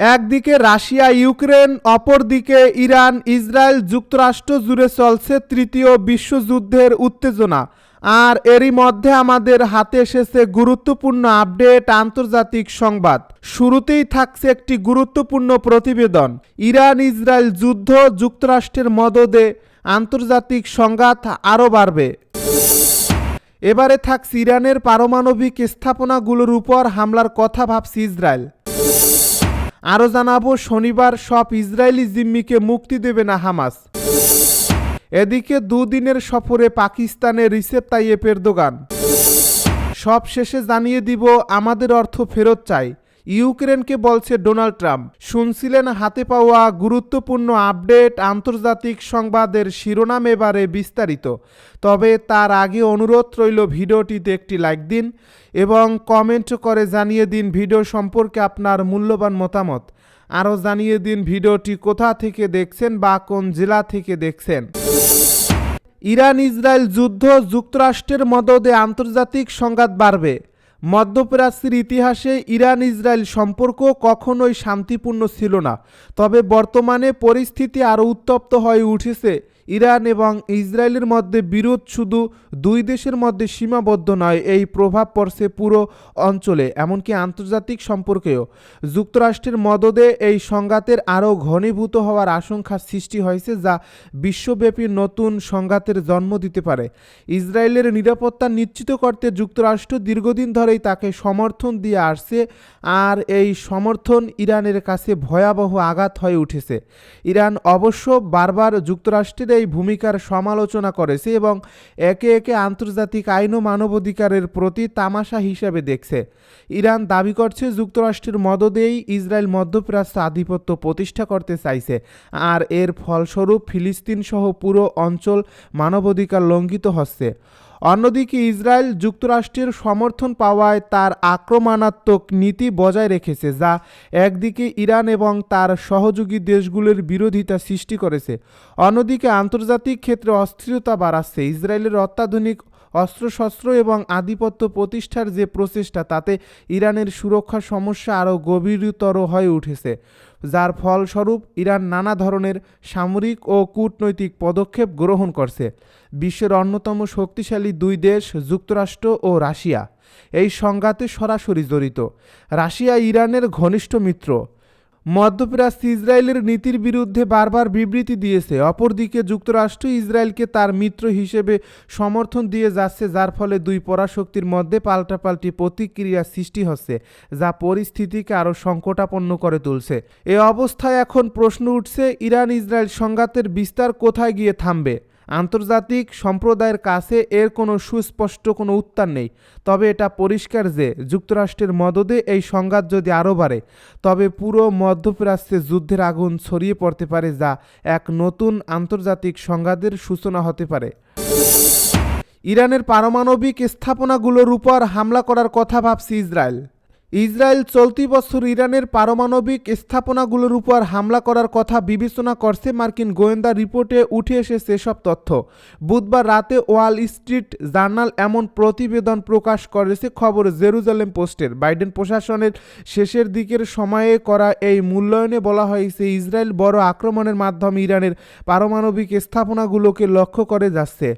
একদিকে Russia, Ukraine, অপরদিকে Iran, Israel যুক্তরাষ্ট্র জুড়ে চলছে তৃতীয় বিশ্বযুদ্ধের উত্তেজনা। আর এরই মধ্যে আমাদের হাতে এসেছে গুরুত্বপূর্ণ আপডেট, আন্তর্জাতিক সংবাদ। শুরুতেই থাকছে একটি গুরুত্বপূর্ণ প্রতিবেদন। ইরান, ইসরায়েল যুদ্ধ যুক্তরাষ্ট্রের মদদে আন্তর্জাতিক সংঘাত আরও বাড়বে। এবারে থাকছে ইরানের পারমাণবিক স্থাপনাগুলোর উপর হামলার কথা ভাবছে ইসরায়েল। আরও জানাব, শনিবার সব ইসরায়েলি জিম্মিকে মুক্তি দেবে না হামাস। এদিকে দুদিনের সফরে পাকিস্তানে রিসেপ তাইয়েপের দোকান সব শেষে জানিয়ে দিব, আমাদের অর্থ ফেরত চাই। ইউক্রেনকে বলছে ডোনাল্ড ট্রাম্প। শুনছিলেন হাতে পাওয়া গুরুত্বপূর্ণ আপডেট আন্তর্জাতিক সংবাদের শিরোনাম এবারে বিস্তারিত। তবে তার আগে অনুরোধ রইল ভিডিওটিতে একটি লাইক দিন এবং কমেন্ট করে জানিয়ে দিন ভিডিও সম্পর্কে আপনার মূল্যবান মতামত। আরও জানিয়ে দিন ভিডিওটি কোথা থেকে দেখছেন বা কোন জেলা থেকে দেখছেন। ইরান ইসরায়েল যুদ্ধ যুক্তরাষ্ট্রের মদদে আন্তর্জাতিক সংঘাত বাড়বে। মধ্যপ্রাচ্যের ইতিহাসে ইরান ইসরায়েল সম্পর্ক কখনোই শান্তিপূর্ণ ছিল না। তবে বর্তমানে পরিস্থিতি আরও উত্তপ্ত হয়ে উঠেছে। ইরান এবং ইসরায়েলের মধ্যে বিরোধ শুধু দুই দেশের মধ্যে সীমাবদ্ধ নয়, এই প্রভাব পড়ছে পুরো অঞ্চলে, এমনকি আন্তর্জাতিক সম্পর্কেও। যুক্তরাষ্ট্রের মদদে এই সংঘাতের আরও ঘনীভূত হওয়ার আশঙ্কা সৃষ্টি হয়েছে, যা বিশ্বব্যাপী নতুন সংঘাতের জন্ম দিতে পারে। ইসরায়েলের নিরাপত্তা নিশ্চিত করতে যুক্তরাষ্ট্র দীর্ঘদিন ধরেই তাকে সমর্থন দিয়ে আসছে, আর এই সমর্থন ইরানের কাছে ভয়াবহ আঘাত হয়ে উঠেছে। ইরান অবশ্য বারবার যুক্তরাষ্ট্রের এই ভূমিকার সমালোচনা করেছে এবং একে একে আন্তর্জাতিক আইন ও মানবাধিকারের প্রতি তামাশা হিসেবে দেখছে। ইরান দাবি করছে যুক্তরাষ্ট্রের মদদেই ইসরায়েল মধ্যপ্রাচ্য আধিপত্য প্রতিষ্ঠা করতে চাইছে আর এর ফলস্বরূপ ফিলিস্তিন সহ পুরো অঞ্চল মানবাধিকার লঙ্ঘিত হচ্ছে। অন্যদিকে ইসরায়েল যুক্তরাষ্ট্রের সমর্থন পাওয়ায় তার আক্রমণাত্মক নীতি বজায় রেখেছে, যা একদিকে ইরান এবং তার সহযোগী দেশগুলোর বিরোধিতা সৃষ্টি করেছে। অন্যদিকে আন্তর্জাতিক ক্ষেত্রে অস্থিরতা বাড়াচ্ছে। ইসরায়েলের অত্যাধুনিক অস্ত্রশস্ত্র এবং আধিপত্য প্রতিষ্ঠার যে প্রচেষ্টা, তাতে ইরানের সুরক্ষা সমস্যা আরও গভীরতর হয়ে উঠেছে। যার ফলস্বরূপ, ইরান নানা ধরনের সামরিক ও কূটনৈতিক পদক্ষেপ গ্রহণ করছে। বিশ্বের অন্যতম শক্তিশালী দুই দেশ, যুক্তরাষ্ট্র ও রাশিয়া। এই সংঘাতে সরাসরি জড়িত। রাশিয়া ইরানের ঘনিষ্ঠ মিত্র। মধ্যপ্রাচ্য ইসরায়েলের নীতির বিরুদ্ধে বারবার বিবৃতি দিয়েছে। অপরদিকে যুক্তরাষ্ট্র ইসরায়েলকে তার মিত্র হিসেবে সমর্থন দিয়ে যাচ্ছে, যার ফলে দুই পরাশক্তির মধ্যে পাল্টাপাল্টি প্রতিক্রিয়া সৃষ্টি হচ্ছে, যা পরিস্থিতিকে আরও সংকটাপন্ন করে তুলছে। এ অবস্থায় এখন প্রশ্ন উঠছে ইরান ইসরায়েল সংঘাতের বিস্তার কোথায় গিয়ে থামবে? আন্তর্জাতিক সম্প্রদায়ের কাছে এর কোনো সুস্পষ্ট কোনো উত্তর নেই। তবে এটা পরিষ্কার যে যুক্তরাষ্ট্রের মদদে এই সংঘাত যদি আরও বাড়ে, তবে পুরো মধ্যপ্রাচ্যে যুদ্ধের আগুন ছড়িয়ে পড়তে পারে যা এক নতুন আন্তর্জাতিক সংঘাতের সূচনা হতে পারে। ইরানের পারমাণবিক স্থাপনাগুলোর উপর হামলা করার কথা ভাবছে ইসরায়েল। ইসরায়েল চলতি বছর ইরানের পারমাণবিক স্থাপনাগুলোর উপর হামলা করার কথা বিবেচনা করছে মার্কিন গোয়েন্দা রিপোর্টে উঠে এসেছে সব তথ্য। বুধবার রাতে ওয়াল স্ট্রিট জার্নাল এমন প্রতিবেদন প্রকাশ করেছে খবর জেরুজালেম পোস্টের। বাইডেন প্রশাসনের শেষের দিকের সময়ে করা এই মূল্যায়নে বলা হয়েছে, ইসরায়েল বড় আক্রমণের মাধ্যমে ইরানের পারমাণবিক স্থাপনাগুলোকে লক্ষ্য করে যাচ্ছে,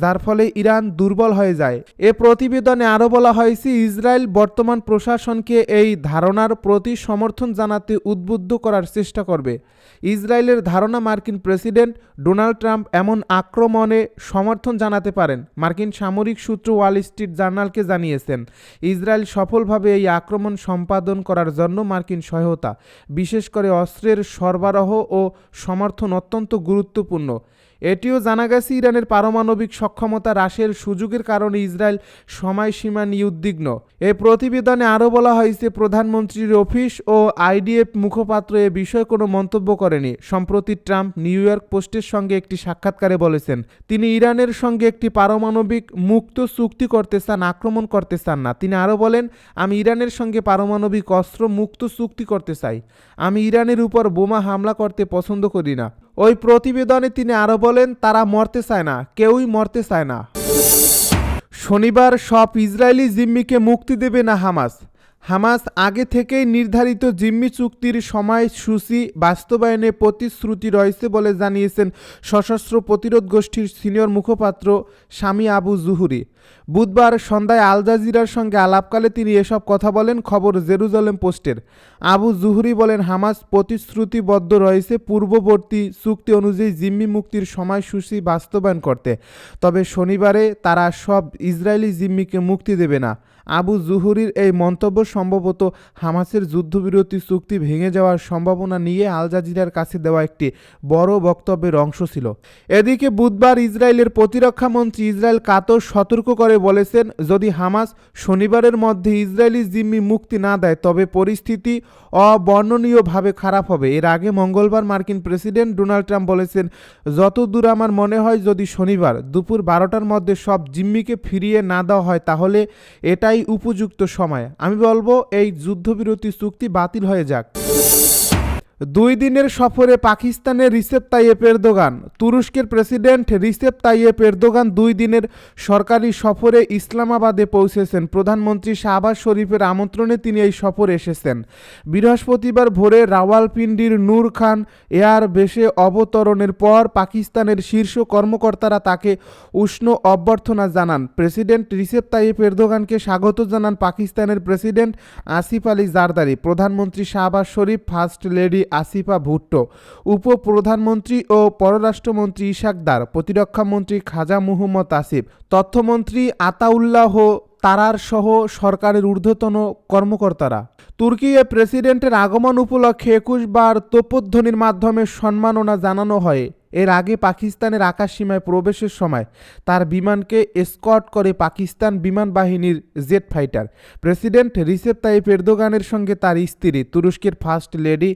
যার ফলে ইরান দুর্বল হয়ে যায়। এ প্রতিবেদনে আরও বলা হয়েছে, ইসরায়েল বর্তমান প্রশাসনকে এই ধারণার প্রতি সমর্থন জানাতে উদ্বুদ্ধ করার চেষ্টা করবে। ইসরায়েলের ধারণা মার্কিন প্রেসিডেন্ট ডোনাল্ড ট্রাম্প এমন আক্রমণে সমর্থন জানাতে পারেন, মার্কিন সামরিক সূত্র ওয়াল স্ট্রিট জার্নালকে জানিয়েছেন। ইসরায়েল সফলভাবে এই আক্রমণ সম্পাদন করার জন্য মার্কিন সহায়তা, বিশেষ করে অস্ত্রের সরবরাহ ও সমর্থন অত্যন্ত গুরুত্বপূর্ণ। এটিও জানা গেছে, ইরানের পারমাণবিক সক্ষমতা হ্রাসের সুযোগের কারণে ইসরায়েল সময়সীমা নিয়ে উদ্বিগ্ন। এ প্রতিবেদনে আরও বলা হয়েছে, প্রধানমন্ত্রীর অফিস ও আইডিএফ মুখপাত্র এ বিষয়ে কোনো মন্তব্য করেনি। সম্প্রতি ট্রাম্প নিউ ইয়র্ক পোস্টের সঙ্গে একটি সাক্ষাৎকারে বলেছেন, তিনি ইরানের সঙ্গে একটি পারমাণবিক মুক্ত চুক্তি করতে চান, আক্রমণ করতে চান না। তিনি আরও বলেন, আমি ইরানের সঙ্গে পারমাণবিক অস্ত্র মুক্ত চুক্তি করতে চাই। আমি ইরানের উপর বোমা হামলা করতে পছন্দ করি না। ওই প্রতিবেদনে তিনি আরও বলেন, তারা মরতে চায় না, কেউই মরতে চায় না। শনিবার সব ইসরায়েলি জিম্মিকে মুক্তি দেবে না হামাস। হামাস আগে থেকেই নির্ধারিত জিম্মি চুক্তির সময়সূচি বাস্তবায়নে প্রতিশ্রুতি রয়েছে বলে জানিয়েছেন সশস্ত্র প্রতিরোধ গোষ্ঠীর সিনিয়র মুখপাত্র স্বামী আবু জুহুরি। বুধবার সন্ধ্যায় আল জাজিরার সঙ্গে আলাপকালে তিনি এসব কথা বলেন খবর জেরুজালেম পোস্টের। আবু জুহুরি বলেন, হামাস প্রতিশ্রুতিবদ্ধ রয়েছে পূর্ববর্তী চুক্তি অনুযায়ী জিম্মি মুক্তির সময়সূচি বাস্তবায়ন করতে। তবে শনিবারে তারা সব ইসরায়েলি জিম্মিকে মুক্তি দেবে না। আবু জুহুরির এই মন্তব্য সম্ভবত হামাসের যুদ্ধবিরতি চুক্তি ভেঙে যাওয়ার সম্ভাবনা নিয়ে আল জাজিরার কাছে দেওয়া একটি বড় বক্তব্যের অংশ ছিল। এদিকে বুধবার ইসরায়েলের প্রতিরক্ষা মন্ত্রী ইসরায়েল কাতর সতর্ক করে বলেছেন, যদি হামাস শনিবারের মধ্যে ইসরায়েলি জিম্মি মুক্তি না দেয়, তবে পরিস্থিতি অবর্ণনীয়ভাবে খারাপ হবে। এর আগে মঙ্গলবার মার্কিন প্রেসিডেন্ট ডোনাল্ড ট্রাম্প বলেছেন, যতদূর আমার মনে হয়, যদি শনিবার দুপুর বারোটার মধ্যে সব জিম্মিকে ফিরিয়ে না দেওয়া হয়, তাহলে এটাই উপযুক্ত সময়। আমি বলব এই যুদ্ধবিরতি চুক্তি বাতিল হয়ে যাক। দুই দিনের সফরে পাকিস্তানের রিসেপ তাইয়েপ এরদোগান, তুরস্কের প্রেসিডেন্ট রিসেপ তাইয়েপ এরদোগান দুই দিনের সরকারি সফরে ইসলামাবাদে পৌঁছেছেন। প্রধানমন্ত্রী শাহবাজ শরীফের আমন্ত্রণে তিনি এই সফরে এসেছেন। বৃহস্পতিবার ভোরে রাওয়ালপিন্ডির নূর খান এয়ার বেশে অবতরণের পর পাকিস্তানের শীর্ষ কর্মকর্তারা তাকে উষ্ণ অভ্যর্থনা জানান। প্রেসিডেন্ট রিসেপ তাইয়েপ এরদোগানকে স্বাগত জানান পাকিস্তানের প্রেসিডেন্ট আসিফ আলী জারদারি। প্রধানমন্ত্রী শাহবাজ শরীফ, ফার্স্ট লেডি আসিফা ভুট্টো, উপপ্রধানমন্ত্রী ও পররাষ্ট্রমন্ত্রী ইশাকদার প্রতিরক্ষামন্ত্রী খাজা মুহম্মদ আসিফ, তথ্যমন্ত্রী আতাউল্লাহ তারার সহ সরকারের ঊর্ধ্বতন কর্মকর্তারা। তুর্কিয়ে প্রেসিডেন্টের আগমন উপলক্ষে একুশ বার তোপধ্বনির মাধ্যমে সম্মাননা জানানো হয়। এর আগে পাকিস্তানের আকাশসীমায় প্রবেশের সময় তার বিমানকে এসকর্ট করে পাকিস্তান বিমান বাহিনীর jet fighter. President Recep Tayyip এরদোগানের সঙ্গে তার স্ত্রী, তুরস্কের ফার্স্ট লেডি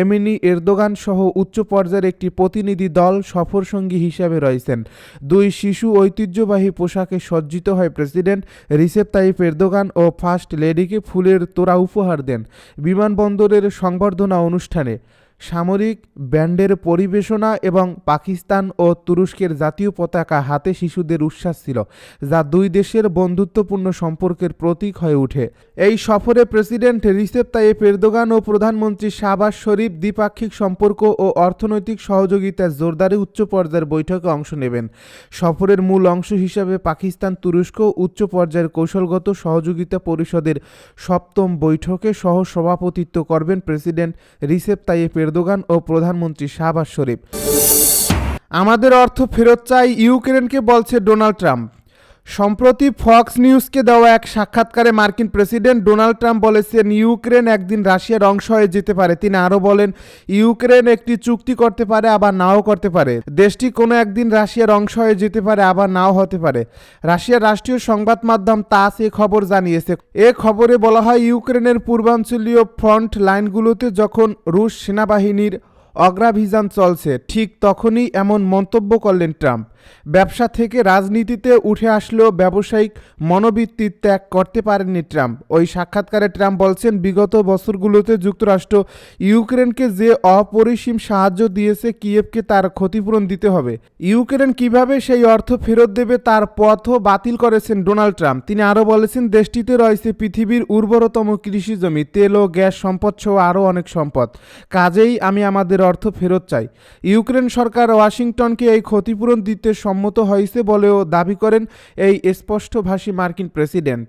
এমিনি এরদোগান সহ উচ্চ পর্যায়ের একটি প্রতিনিধি দল সফরসঙ্গী হিসাবে রয়েছেন। দুই শিশু ঐতিহ্যবাহী পোশাকে সজ্জিত হয় প্রেসিডেন্ট রিসেপ তাইপ এরদোগান ও ফার্স্ট লেডিকে ফুলের তোড়া উপহার দেন বিমানবন্দরের সংবর্ধনা অনুষ্ঠানে। সামরিক ব্যান্ডের পরিবেশনা এবং পাকিস্তান ও তুরস্কের জাতীয় পতাকা হাতে শিশুদের উচ্ছ্বাস ছিল, যা দুই দেশের বন্ধুত্বপূর্ণ সম্পর্কের প্রতীক হয়ে ওঠে। এই সফরে প্রেসিডেন্ট রিসেপ তাইয়েপ এরদোগান ও প্রধানমন্ত্রী শাহবাজ শরীফ দ্বিপাক্ষিক সম্পর্ক ও অর্থনৈতিক সহযোগিতা জোরদারে উচ্চ পর্যায়ের বৈঠকে অংশ নেবেন। সফরের মূল অংশ হিসাবে পাকিস্তান, তুরস্ক উচ্চ পর্যায়ের কৌশলগত সহযোগিতা পরিষদের সপ্তম বৈঠকে সহ সভাপতিত্ব করবেন প্রেসিডেন্ট রিসেপ তাইয়েপ এরদোগান ও প্রধানমন্ত্রী শাহবাজ শরীফ। আমাদের অর্থ ফেরত চাই ইউক্রেনকে বলছে ডোনাল্ড ট্রাম্প। সম্প্রতি ফক্স নিউজকে দেওয়া এক সাক্ষাৎকারে মার্কিন প্রেসিডেন্ট ডোনাল্ড ট্রাম্প বলেছেন, ইউক্রেন একদিন রাশিয়ার অংশ হয়ে যেতে পারে। তিনি আরও বলেন, ইউক্রেন একটি চুক্তি করতে পারে, আবার নাও করতে পারে। দেশটি কোনো একদিন রাশিয়ার অংশ হয়ে যেতে পারে, আবার নাও হতে পারে। রাশিয়ার রাষ্ট্রীয় সংবাদ মাধ্যম তাস এ খবর জানিয়েছে। এ খবরে বলা হয়, ইউক্রেনের পূর্বাঞ্চলীয় ফ্রন্ট লাইনগুলোতে যখন রুশ সেনাবাহিনীর অগ্রাভিযান চলছে, ঠিক তখনই এমন মন্তব্য করলেন ট্রাম্প। ব্যবসা থেকে রাজনীতিতে উঠে আসলেও ব্যবসায়িক মনোবৃত্তি ত্যাগ করতে পারেননি ট্রাম্প। ওই সাক্ষাৎকারে ট্রাম্প বলছেন, বিগত বছরগুলোতে যুক্তরাষ্ট্র ইউক্রেনকে যে অপরিসীম সাহায্য দিয়েছে, কিয়েভকে তার ক্ষতিপূরণ দিতে হবে। ইউক্রেন কীভাবে সেই অর্থ ফেরত দেবে, তার পথও বাতিল করেছেন ডোনাল্ড ট্রাম্প। তিনি আরও বলেছেন, দেশটিতে রয়েছে পৃথিবীর উর্বরতম কৃষি জমি, তেল ও গ্যাস সম্পদ সহ আরও অনেক সম্পদ। কাজেই আমি আমাদের অর্থ ফেরত চাই। ইউক্রেন সরকার ওয়াশিংটনকে এই ক্ষতিপূরণ দিতে সম্মত হয়েছে বলেও দাবি করেন এই স্পষ্টভাষী মার্কিন প্রেসিডেন্ট।